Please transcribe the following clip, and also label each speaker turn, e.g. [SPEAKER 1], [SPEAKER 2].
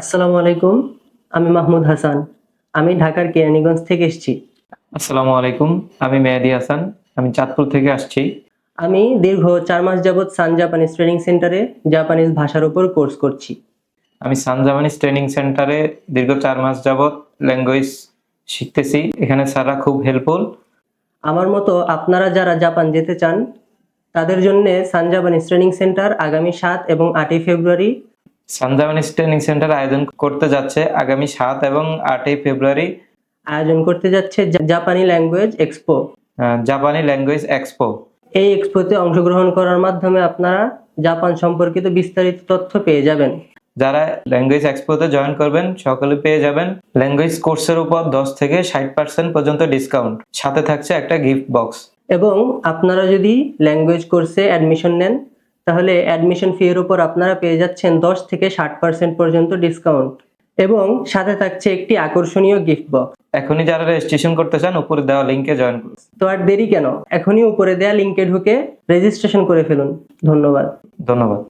[SPEAKER 1] আসসালামু আলাইকুম আমি মাহমুদ হাসান। আমি ঢাকার কেরানীগঞ্জ থেকে এসেছি।
[SPEAKER 2] আসসালামু আলাইকুম আমি মেহেদি হাসান। আমি চাঁদপুর থেকে আসছি।
[SPEAKER 1] আমি দীর্ঘ চার মাস যাবৎ সান জাপানিজ ট্রেনিং সেন্টারে জাপানিজ ভাষার উপর কোর্স করছি।
[SPEAKER 2] আমি সান জাপানিজ ট্রেনিং সেন্টারে দীর্ঘ চার মাস যাবৎ ল্যাঙ্গুয়েজ শিখতেছি। এখানে স্যাররা খুব হেল্পফুল
[SPEAKER 1] আমার মতো আপনারা যারা জাপান যেতে চান তাদের জন্য সান জাপানিজ ট্রেনিং সেন্টার আগামী সাত এবং আটই February
[SPEAKER 2] sun Japanese training center আয়োজন করতে যাচ্ছে আগামী সাত এবং আটই ফেব্রুয়ারি।
[SPEAKER 1] আয়োজন করতে যাচ্ছে জাপানি ল্যাঙ্গুয়েজ এক্সপো।
[SPEAKER 2] জাপানি ল্যাঙ্গুয়েজ এক্সপো।
[SPEAKER 1] এই এক্সপোতে অংশগ্রহণ করার মাধ্যমে আপনারা জাপান সম্পর্কিত বিস্তারিত তথ্য পেয়ে যাবেন।
[SPEAKER 2] যারা ল্যাঙ্গুয়েজ এক্সপোতে জয়েন করবেন সকলে পেয়ে যাবেন ল্যাঙ্গুয়েজ কোর্সের উপর দশ থেকে ষাট পার্সেন্ট পর্যন্ত ডিসকাউন্ট। সাথে থাকছে একটা গিফট বক্স।
[SPEAKER 1] এবং আপনারা যদি ল্যাঙ্গুয়েজ কোর্সে অ্যাডমিশন নেন তাহলে অ্যাডমিশন ফি এর উপর আপনারা পেয়ে যাচ্ছেন দশ থেকে ষাট পার্সেন্ট পর্যন্ত ডিসকাউন্ট এবং সাথে থাকছে একটি আকর্ষণীয় গিফট বক্স
[SPEAKER 2] এখনই যারা রেজিস্ট্রেশন করতে চান উপরে দেওয়া লিঙ্কে জয়েন করুন।
[SPEAKER 1] তো আর দেরি কেন? এখনই উপরে দেওয়া লিঙ্কে ঢুকে রেজিস্ট্রেশন করে ফেলুন। ধন্যবাদ।
[SPEAKER 2] ধন্যবাদ।